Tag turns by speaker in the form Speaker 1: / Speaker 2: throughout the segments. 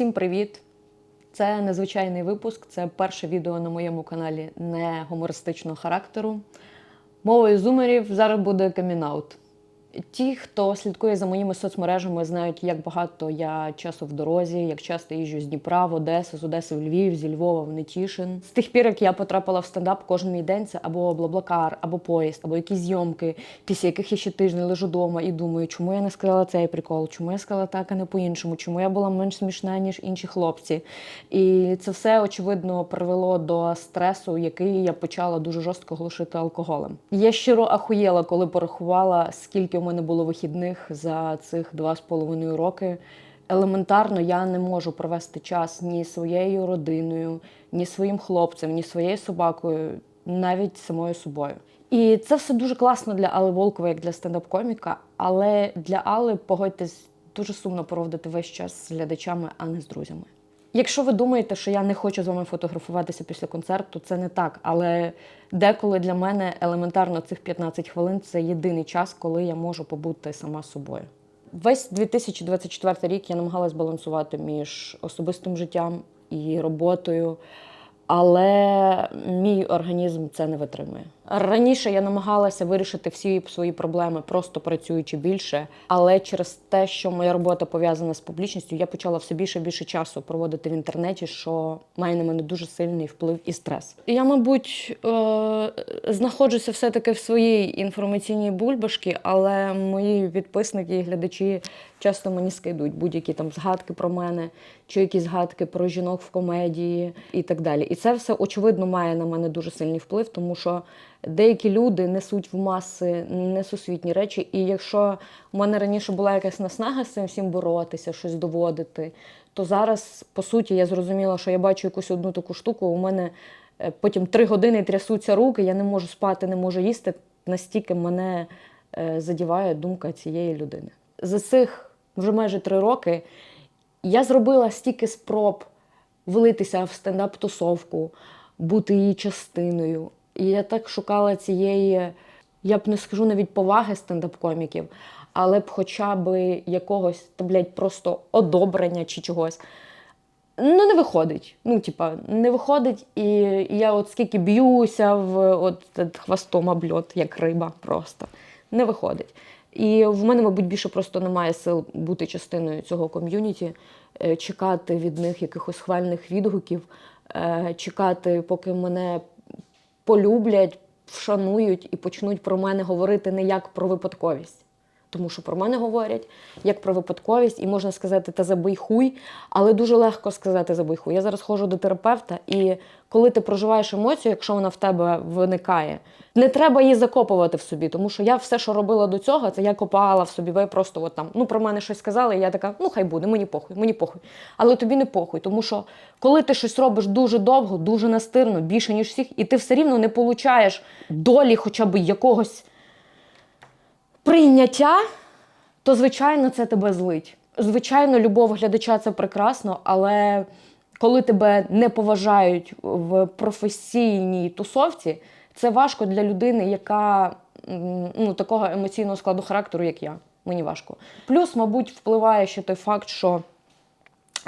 Speaker 1: Всім привіт! Це незвичайний випуск. Це перше відео на моєму каналі не гумористичного характеру. Мовою зумерів зараз буде камінаут. Ті, хто слідкує за моїми соцмережами, знають, як багато я часу в дорозі, як часто їжджу з Дніпра в Одесу, з Одеси в Львів, зі Львова в Нетішин. З тих пір, як я потрапила в стендап, кожен мій день це або блаблакар, або поїзд, або якісь зйомки, після яких я ще тиждень лежу вдома і думаю, чому я не сказала цей прикол, чому я сказала так, а не по-іншому, чому я була менш смішна, ніж інші хлопці. І це все очевидно привело до стресу, який я почала дуже жорстко глушити алкоголем. Я щиро ахуєла, коли порахувала, скільки у мене було вихідних за цих два з половиною роки. Елементарно я не можу провести час ні своєю родиною, ні своїм хлопцем, ні своєю собакою, навіть самою собою. І це все дуже класно для Алли Волкової, як для стендап-коміка, але для Алли, погодьтесь, дуже сумно проводити весь час з глядачами, а не з друзями. Якщо ви думаєте, що я не хочу з вами фотографуватися після концерту, це не так. Але деколи для мене елементарно цих 15 хвилин це єдиний час, коли я можу побути сама собою. Весь 2024 рік я намагалась балансувати між особистим життям і роботою, але мій організм це не витримує. Раніше я намагалася вирішити всі свої проблеми, просто працюючи більше. Але через те, що моя робота пов'язана з публічністю, я почала все більше і більше часу проводити в інтернеті, що має на мене дуже сильний вплив і стрес. Я, мабуть, е- знаходжуся все-таки в своїй інформаційній бульбашці, але мої підписники і глядачі часто мені скидуть будь-які там згадки про мене, чи якісь згадки про жінок в комедії і так далі. І це все очевидно має на мене дуже сильний вплив, тому що деякі люди несуть в маси несусвітні речі. І якщо в мене раніше була якась наснага з цим всім боротися, щось доводити, то зараз, по суті, я зрозуміла, що я бачу якусь одну таку штуку. У мене е, потім три години трясуться руки, я не можу спати, не можу їсти. Настільки мене е, задіває думка цієї людини. За цих вже майже три роки я зробила стільки спроб влитися в стендап-тусовку, бути її частиною. І я так шукала цієї, я б не скажу навіть поваги стендап-коміків, але б хоча б якогось, та, блядь, просто одобрення чи чогось. Ну, не виходить. Ну, типа, не виходить, і я от скільки б'юся в от хвостом обльот, як риба, просто не виходить. І в мене, мабуть, більше просто немає сил бути частиною цього ком'юніті, е, чекати від них якихось хвальних відгуків, е, чекати, поки мене полюблять, вшанують і почнуть про мене говорити не як про випадковість. Тому що про мене говорять як про випадковість, і можна сказати, та забий хуй, але дуже легко сказати забий хуй. Я зараз ходжу до терапевта, і коли ти проживаєш емоцію, якщо вона в тебе виникає, не треба її закопувати в собі. Тому що я все, що робила до цього, це я копала в собі. Ви просто от там ну про мене щось сказали, і я така, ну хай буде, мені похуй, мені похуй. Але тобі не похуй, тому що коли ти щось робиш дуже довго, дуже настирно, більше ніж всіх, і ти все рівно не получаєш долі, хоча б якогось прийняття, то звичайно це тебе злить. Звичайно, любов глядача це прекрасно, але коли тебе не поважають в професійній тусовці, це важко для людини, яка ну, такого емоційного складу характеру, як я. Мені важко. Плюс, мабуть, впливає ще той факт, що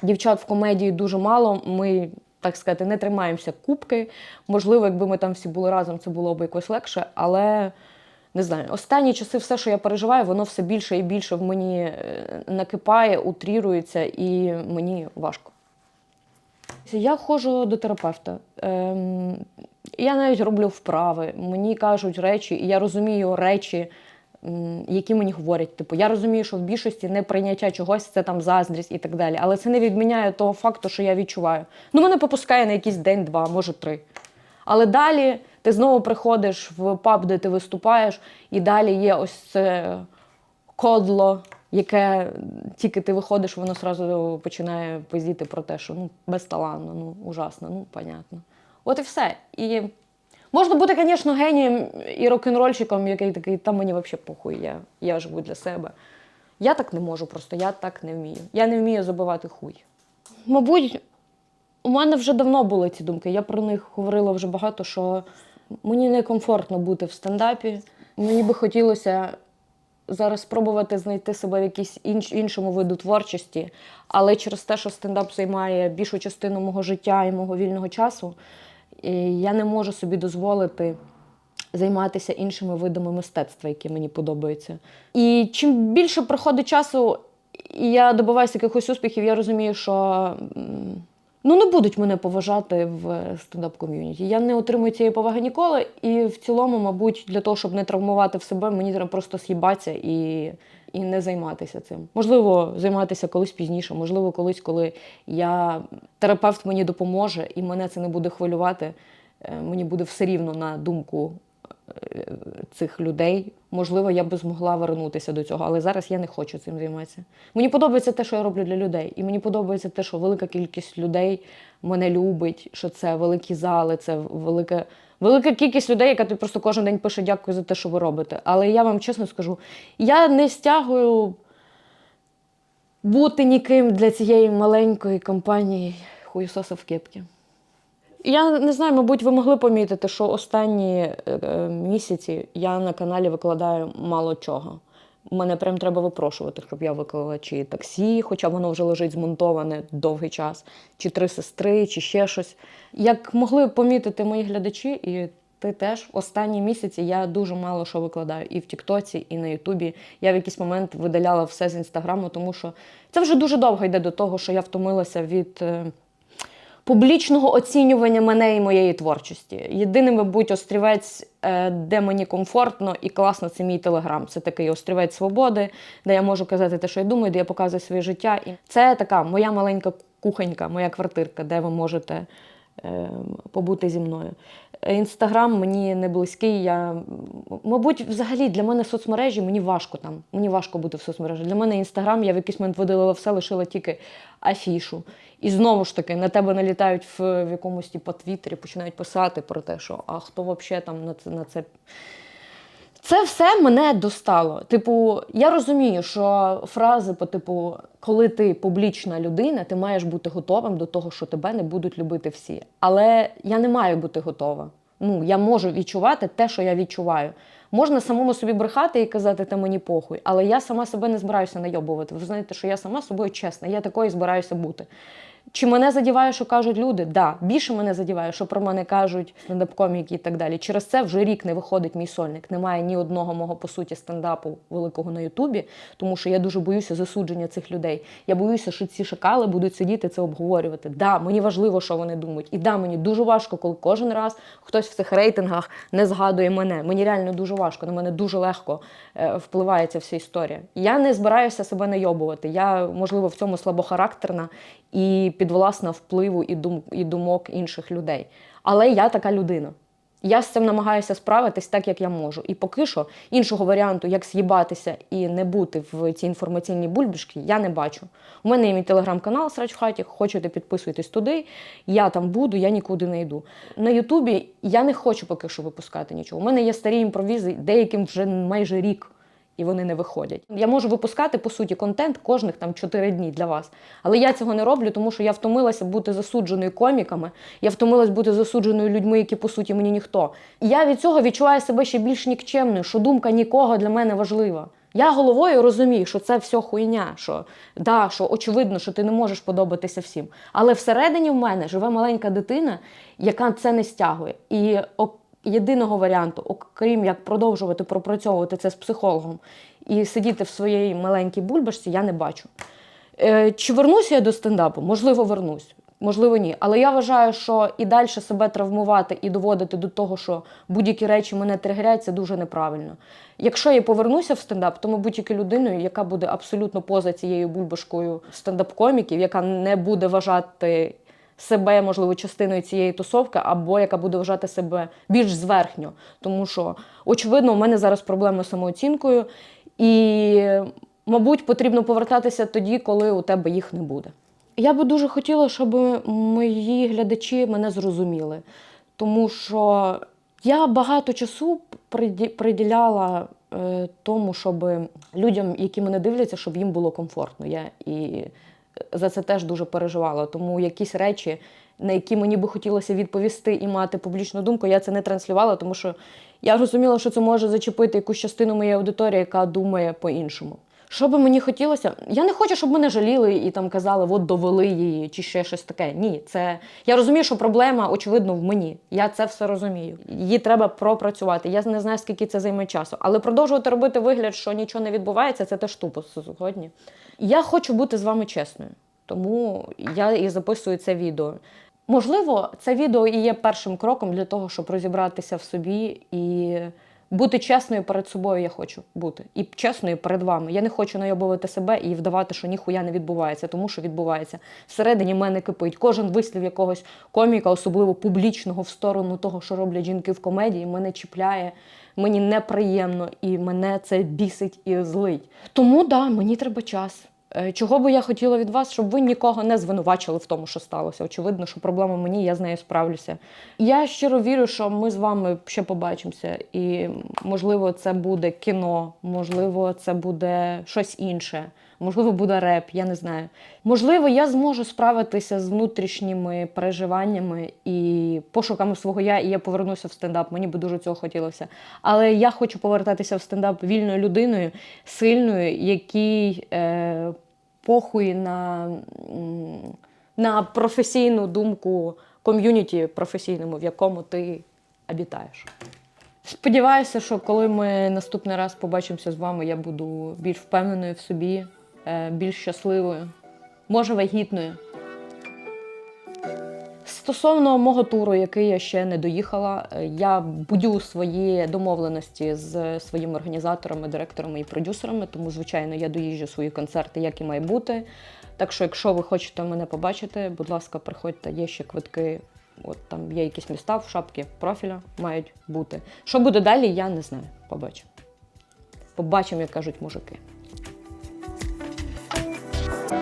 Speaker 1: дівчат в комедії дуже мало. Ми, так сказати, не тримаємося кубки. Можливо, якби ми там всі були разом, це було б якось легше, але не знаю, останні часи все, що я переживаю, воно все більше і більше в мені е, накипає, утрірується, і мені важко. Я ходжу до терапевта. Ем, я навіть роблю вправи. Мені кажуть речі, і я розумію речі, які мені говорять. Типу, я розумію, що в більшості неприйняття чогось це там заздрість і так далі. Але це не відміняє того факту, що я відчуваю. Ну, мене попускає на якийсь день, два, може три. Але далі ти знову приходиш в паб, де ти виступаєш, і далі є ось це кодло, яке тільки ти виходиш, воно одразу починає пиздіти про те, що ну безталанно, ну ужасно, ну понятно. От і все. І можна бути, звісно, генієм і рок-н-рольщиком, який такий, та мені взагалі похуй, я, я живу для себе. Я так не можу, просто я так не вмію. Я не вмію забивати хуй. Мабуть, у мене вже давно були ці думки. Я про них говорила вже багато, що мені некомфортно бути в стендапі. Мені би хотілося зараз спробувати знайти себе в якійсь інш, іншому виду творчості, але через те, що стендап займає більшу частину мого життя і мого вільного часу, я не можу собі дозволити займатися іншими видами мистецтва, які мені подобаються. І чим більше проходить часу, і я добиваюся якихось успіхів, я розумію, що ну не будуть мене поважати в стендап-ком'юніті. Я не отримую цієї поваги ніколи. І в цілому, мабуть, для того, щоб не травмувати в себе, мені треба просто з'їбатися і, і не займатися цим. Можливо, займатися колись пізніше, можливо, колись, коли я терапевт мені допоможе, і мене це не буде хвилювати. Е, Мені буде все рівно на думку цих людей. Можливо, я би змогла вернутися до цього, але зараз я не хочу цим займатися. Мені подобається те, що я роблю для людей. І мені подобається те, що велика кількість людей мене любить, що це великі зали, це велика, велика кількість людей, яка тобі просто кожен день пише дякую за те, що ви робите. Але я вам чесно скажу, я не стягую бути ніким для цієї маленької компанії хуєсоса в кепці. Я не знаю, мабуть, ви могли помітити, що останні е, е, місяці я на каналі викладаю мало чого. Мене прям треба випрошувати, щоб я виклала чи таксі, хоча воно вже лежить змонтоване довгий час, чи три сестри, чи ще щось. Як могли помітити мої глядачі, і ти теж останні місяці я дуже мало що викладаю і в Тіктоці, і на Ютубі. Я в якийсь момент видаляла все з інстаграму, тому що це вже дуже довго йде до того, що я втомилася від. Публічного оцінювання мене і моєї творчості. Єдиний, мабуть, острівець, е, де мені комфортно і класно, це мій телеграм. Це такий острівець свободи, де я можу казати те, що я думаю, де я показую своє життя. І це така моя маленька кухонька, моя квартирка, де ви можете е, побути зі мною. Інстаграм мені не близький. Я, мабуть, взагалі для мене соцмережі мені важко там. Мені важко бути в соцмережі. Для мене інстаграм я в якийсь момент видалила все, лишила тільки афішу. І знову ж таки, на тебе налітають в, в якомусь типу, твіттері, починають писати про те, що а хто взагалі там на це на це. Це все мене достало. Типу, я розумію, що фрази по типу, коли ти публічна людина, ти маєш бути готовим до того, що тебе не будуть любити всі. Але я не маю бути готова. Ну, я можу відчувати те, що я відчуваю. Можна самому собі брехати і казати, та мені похуй, але я сама себе не збираюся найобувати. Ви знаєте, що я сама собою чесна, я такою збираюся бути. Чи мене задіває, що кажуть люди? Да, більше мене задіває, що про мене кажуть стендап-коміки і так далі. Через це вже рік не виходить мій сольник. Немає ні одного мого по суті стендапу великого на Ютубі, тому що я дуже боюся засудження цих людей. Я боюся, що ці шакали будуть сидіти це обговорювати. Да, мені важливо, що вони думають. І да, мені дуже важко, коли кожен раз хтось в цих рейтингах не згадує мене. Мені реально дуже важко. На мене дуже легко е, впливає ця вся історія. Я не збираюся себе найобувати. Я, можливо, в цьому слабохарактерна і підвласна впливу і, дум, і думок інших людей. Але я така людина. Я з цим намагаюся справитись так, як я можу. І поки що іншого варіанту, як з'їбатися і не бути в цій інформаційній бульбашці, я не бачу. У мене є мій телеграм-канал Срач в хаті. Хочете, підписуйтесь туди. Я там буду, я нікуди не йду. На Ютубі я не хочу поки що випускати нічого. У мене є старі імпровізи, деяким вже майже рік. І вони не виходять. Я можу випускати по суті контент кожних там 4 дні для вас. Але я цього не роблю, тому що я втомилася бути засудженою коміками. Я втомилася бути засудженою людьми, які по суті мені ніхто. І я від цього відчуваю себе ще більш нікчемною, що думка нікого для мене важлива. Я головою розумію, що це все хуйня, що да, що очевидно, що ти не можеш подобатися всім. Але всередині в мене живе маленька дитина, яка це не стягує. І єдиного варіанту, окрім як продовжувати пропрацьовувати це з психологом і сидіти в своїй маленькій бульбашці, я не бачу. Е, Чи вернуся я до стендапу? Можливо, вернусь. Можливо, ні. Але я вважаю, що і далі себе травмувати і доводити до того, що будь-які речі мене тригерять, це дуже неправильно. Якщо я повернуся в стендап, то, тільки людиною, яка буде абсолютно поза цією бульбашкою стендап-коміків, яка не буде вважати себе, можливо, частиною цієї тусовки, або яка буде вважати себе більш зверхньо. Тому що, очевидно, у мене зараз проблеми з самооцінкою, і, мабуть, потрібно повертатися тоді, коли у тебе їх не буде. Я би дуже хотіла, щоб мої глядачі мене зрозуміли, тому що я багато часу приділяла е, тому, щоб людям, які мене дивляться, щоб їм було комфортно. Я і за це теж дуже переживала. Тому якісь речі, на які мені би хотілося відповісти і мати публічну думку, я це не транслювала, тому що я розуміла, що це може зачепити якусь частину моєї аудиторії, яка думає по-іншому. Що би мені хотілося? Я не хочу, щоб мене жаліли і там казали, от довели її, чи ще щось таке. Ні, це я розумію, що проблема очевидно в мені. Я це все розумію. Її треба пропрацювати. Я не знаю, скільки це займе часу. Але продовжувати робити вигляд, що нічого не відбувається, це теж тупо згодні. Я хочу бути з вами чесною, тому я і записую це відео. Можливо, це відео і є першим кроком для того, щоб розібратися в собі і бути чесною перед собою. Я хочу бути і чесною перед вами. Я не хочу найобувати себе і вдавати, що ніхуя не відбувається, тому що відбувається. Всередині мене кипить. Кожен вислів якогось коміка, особливо публічного, в сторону того, що роблять жінки в комедії, мене чіпляє. Мені неприємно і мене це бісить і злить. Тому да, мені треба час. Е, Чого би я хотіла від вас, щоб ви нікого не звинувачили в тому, що сталося. Очевидно, що проблема мені, я з нею справлюся. Я щиро вірю, що ми з вами ще побачимося, і можливо, це буде кіно, можливо, це буде щось інше, можливо, буде реп, я не знаю. Можливо, я зможу справитися з внутрішніми переживаннями і пошуками свого я, і я повернуся в стендап. Мені би дуже цього хотілося. Але я хочу повертатися в стендап вільною людиною, сильною, якій е, похуй на, на професійну думку ком'юніті професійному, в якому ти обітаєш. Сподіваюся, що коли ми наступний раз побачимося з вами, я буду більш впевненою в собі, більш щасливою, може вагітною. Стосовно мого туру, який я ще не доїхала, е, я будю свої домовленості з своїми організаторами, директорами і продюсерами, тому, звичайно, я доїжджу свої концерти, як і має бути. Так що, якщо ви хочете мене побачити, будь ласка, приходьте, є ще квитки. От там є якісь міста в шапці профіля мають бути. Що буде далі, я не знаю. Побачимо. Побачимо, як кажуть мужики. Thank you.